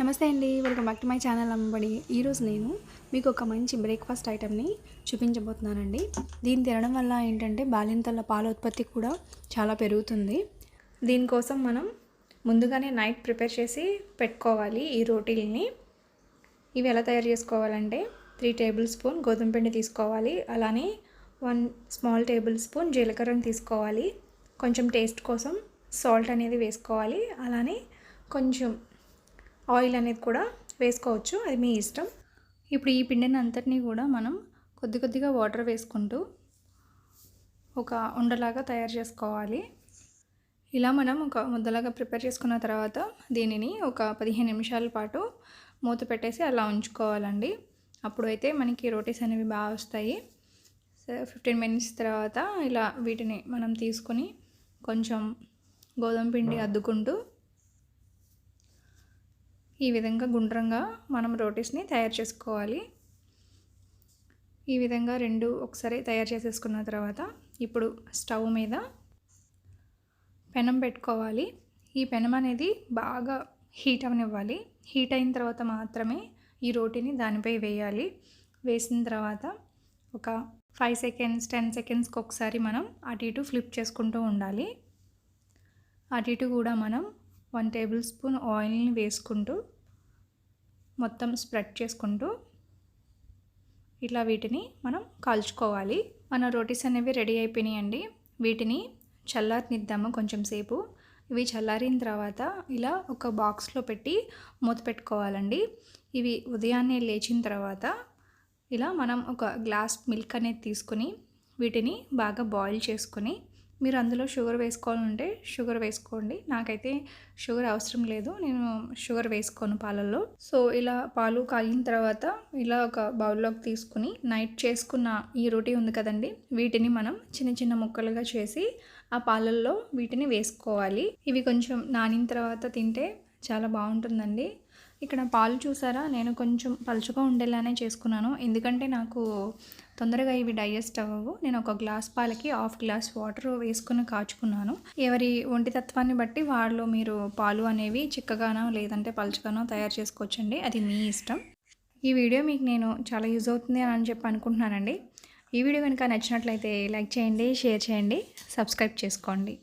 నమస్తే అండి welcome back to my channel అమ్మబడి ఈరోజు నేను మీకు ఒక మంచి బ్రేక్ఫాస్ట్ ఐటెంని చూపించబోతున్నానండి. దీన్ని తినడం వల్ల ఏంటంటే బాలింతల పాల ఉత్పత్తి కూడా చాలా పెరుగుతుంది. దీనికోసం మనం ముందుగానే నైట్ ప్రిపేర్ చేసి పెట్టుకోవాలి ఈ రోటీల్ని. ఇవి ఎలా తయారు చేసుకోవాలంటే త్రీ టేబుల్ స్పూన్ గోధుమ పిండి తీసుకోవాలి అలానే వన్ స్మాల్ టేబుల్ స్పూన్ జీలకర్రని తీసుకోవాలి. కొంచెం టేస్ట్ కోసం సాల్ట్ అనేది వేసుకోవాలి అలానే కొంచెం ఆయిల్ అనేది కూడా వేసుకోవచ్చు. అది మీ ఇష్టం. ఇప్పుడు ఈ పిండిని అంతటినీ కూడా మనం కొద్ది కొద్దిగా వాటర్ వేసుకుంటూ ఒక ఉండలాగా తయారు చేసుకోవాలి. ఇలా మనం ఒక ముద్దలాగా ప్రిపేర్ చేసుకున్న తర్వాత దీనిని ఒక పదిహేను నిమిషాల పాటు మూత పెట్టేసి అలా ఉంచుకోవాలండి. అప్పుడు అయితే మనకి రోటీస్ అనేవి బాగా వస్తాయి. ఫిఫ్టీన్ మినిట్స్ తర్వాత ఇలా వీటిని మనం తీసుకొని కొంచెం గోధుమ పిండి అద్దుకుంటూ ఈ విధంగా గుండ్రంగా మనం రోటీస్ని తయారు చేసుకోవాలి. ఈ విధంగా రెండు ఒకసారి తయారు చేసేసుకున్న తర్వాత ఇప్పుడు స్టవ్ మీద పెనం పెట్టుకోవాలి. ఈ పెనం అనేది బాగా హీట్ అవనివ్వాలి. హీట్ అయిన తర్వాత మాత్రమే ఈ రోటీని దానిపై వేయాలి. వేసిన తర్వాత ఒక ఫైవ్ సెకండ్స్ టెన్ సెకండ్స్కి ఒకసారి మనం అటు ఇటు ఫ్లిప్ చేసుకుంటూ ఉండాలి. అటు ఇటు కూడా మనం వన్ టేబుల్ స్పూన్ ఆయిల్ని వేసుకుంటూ మొత్తం స్ప్రెడ్ చేసుకుంటూ ఇట్లా వీటిని మనం కాల్చుకోవాలి. మన రోటీస్ అనేవి రెడీ అయిపోయినాయండి. వీటిని చల్లారనిద్దాము కొంచెం సేపు. ఇవి చల్లారిన తర్వాత ఇలా ఒక బాక్స్లో పెట్టి మూత పెట్టుకోవాలండి. ఇవి ఉదయాన్నే లేచిన తర్వాత ఇలా మనం ఒక గ్లాస్ మిల్క్ అనేది తీసుకుని వీటిని బాగా బాయిల్ చేసుకొని మీరు అందులో షుగర్ వేసుకోవాలంటే షుగర్ వేసుకోండి. నాకైతే షుగర్ అవసరం లేదు. నేను షుగర్ వేసుకోను పాలల్లో. సో ఇలా పాలు కాగిన తర్వాత ఇలా ఒక బౌల్లోకి తీసుకుని నైట్ చేసుకున్న ఈ రోటీ ఉంది కదండి. వీటిని మనం చిన్న చిన్న ముక్కలుగా చేసి ఆ పాలల్లో వీటిని వేసుకోవాలి. ఇవి కొంచెం నానిన తర్వాత తింటే చాలా బాగుంటుందండి. ఇక్కడ పాలు చూసారా? నేను కొంచెం పలుచగా ఉండేలానే చేసుకున్నాను. ఎందుకంటే నాకు తొందరగా ఇవి డైజెస్ట్ అవ్వవు. నేను ఒక గ్లాస్ పాలకి హాఫ్ గ్లాస్ వాటర్ వేసుకుని కాచుకున్నాను. ఎవరి ఒంటి తత్వాన్ని బట్టి వాళ్ళు మీరు పాలు అనేవి చిక్కగానో లేదంటే పలుచగానో తయారు చేసుకోవచ్చండి. అది మీ ఇష్టం. ఈ వీడియో మీకు నేను చాలా యూజ్ అవుతుంది అని చెప్పి అనుకుంటున్నానండి. ఈ వీడియో కనుక నచ్చినట్లయితే లైక్ చేయండి షేర్ చేయండి సబ్స్క్రైబ్ చేసుకోండి.